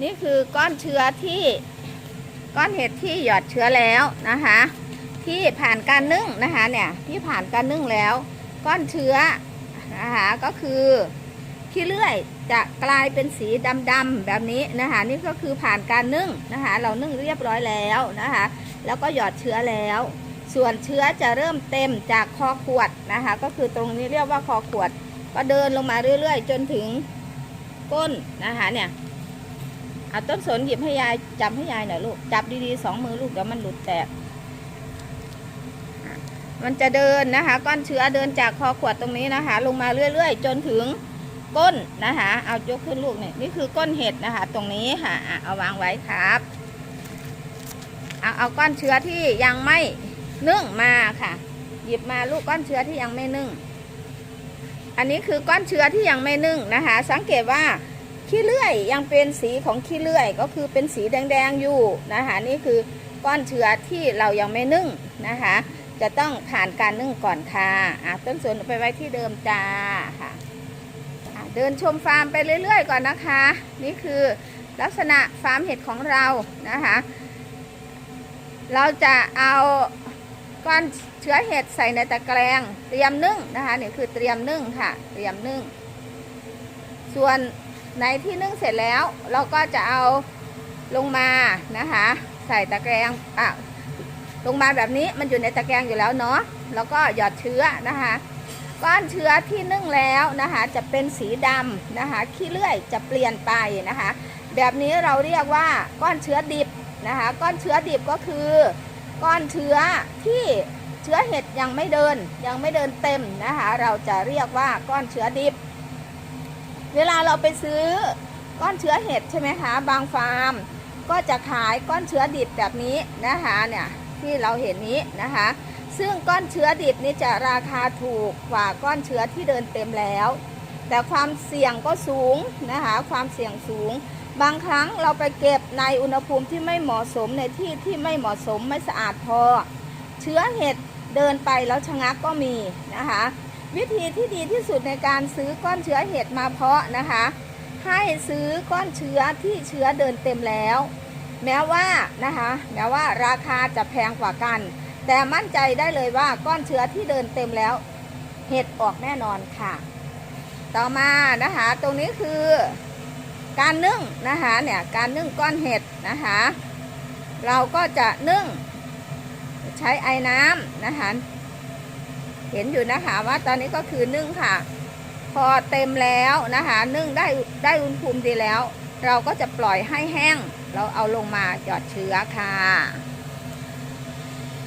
นี่คือก้อนเชื้อที่ก้อนเห็ดที่หยอดเชื้อแล้วนะคะ ที่ผ่านการนึ่งนะคะเนี่ยที่ผ่านการนึ่งแล้ว ก้อนเชื้อนะคะก็คือขี้เลื่อยจะกลายเป็นสีดำๆแบบนี้นะคะนี่ก็คือผ่านการนึ่งนะคะเรานึ่งเรียบร้อยแล้วนะคะแล้วก็หยอดเชื้อแล้ว ส่วนเชื้อจะเริ่มเต็มจากคอขวดนะคะก็คือตรงนี้เรียกว่าคอขวด ก็เดินลงมาเรื่อยๆ จนถึงก้นนะคะเนี่ย อาต้นสนหยิบให้ยายจับให้ยายหน่อยลูกจับดีๆสองมือลูกเดี๋ยวมันหลุดแตกมันจะเดินนะคะ ก้อนเชื้อเดินจากคอขวดตรงนี้นะคะ ลงมาเรื่อยๆ จนถึงก้นนะคะเอายกขึ้นลูกเนี่ยนี่คือก้นเห็ดนะคะ ตรงนี้ค่ะอะเอาวางไว้ครับเอาเอาก้อนเชื้อที่ยังไม่นึ่งมาค่ะ หยิบมาลูกก้อนเชื้อที่ยังไม่นึ่ง อันนี้คือก้อนเชื้อที่ยังไม่นึ่งนะคะ สังเกตว่า ขี้เลื่อยยังเป็นสีของขี้เลื่อยก็คือเป็นสีแดงๆอยู่นะคะนี่คือก้อนเชื้อที่เรายังไม่นึ่งนะคะ จะต้องผ่านการนึ่งก่อนค่ะอะต้นสนไปไว้ที่เดิมจ้าค่ะเดินชมฟาร์มไปเรื่อย ๆ ก่อนนะคะ นี่คือลักษณะฟาร์มเห็ดของเรานะคะ เราจะเอาก้อนเชื้อเห็ดใส่ในตะแกรงเตรียมนึ่งนะคะนี่คือเตรียมนึ่งค่ะ เตรียมนึ่ง ส่วน ในที่นึ่งเสร็จแล้วเราก็จะเอาลงมานะคะ ใส่ตะแกรงอะลงมาแบบนี้มันอยู่ในตะแกรงอยู่แล้วเนาะแล้วก็หยอดเชื้อนะคะ ก้อนเชื้อที่นึ่งแล้วนะคะ จะเป็นสีดำนะคะขี้เลื่อยจะเปลี่ยนไปนะคะ แบบนี้เราเรียกว่าก้อนเชื้อดิบนะคะ ก้อนเชื้อดิบก็คือ ก้อนเชื้อที่เชื้อเห็ดยังไม่เดินยังไม่เดินเต็มนะคะ เราจะเรียกว่าก้อนเชื้อดิบ เวลาเราไปซื้อก้อนเชื้อเห็ดใช่ไหมคะบางฟาร์ม ก็จะขายก้อนเชื้อดิบแบบนี้นะคะเนี่ยที่เราเห็นนี้นะคะ ซึ่งก้อนเชื้อดิบนี่จะราคาถูกกว่าก้อนเชื้อที่เดินเต็มแล้ว แต่ความเสี่ยงก็สูงนะคะความเสี่ยงสูง บางครั้งเราไปเก็บในอุณหภูมิที่ไม่เหมาะสมในที่ที่ไม่เหมาะสมไม่สะอาดพอ เชื้อเห็ดเดินไปแล้วชะงักก็มีนะคะ วิธีที่ดีที่สุดในการซื้อก้อนเชื้อเห็ดมาเพาะนะคะ ให้ซื้อก้อนเชื้อที่เชื้อเดินเต็มแล้ว แม้ว่านะคะแม้ว่าราคาจะแพงกว่ากัน แต่มั่นใจได้เลยว่าก้อนเชื้อที่เดินเต็มแล้ว เห็ดออกแน่นอนค่ะ ต่อมานะคะตรงนี้คือการนึ่งนะคะเนี่ยการนึ่งก้อนเห็ดนะคะเราก็จะนึ่งใช้ไอ้น้ำนะคะ เห็นอยู่นะคะว่าตอนนี้ก็คือนึ่งค่ะ พอเต็มแล้วนะคะ นึ่งได้ได้อุณหภูมิดีแล้ว เราก็จะปล่อยให้แห้ง เราเอาลงมาหยอดเชื้อค่ะ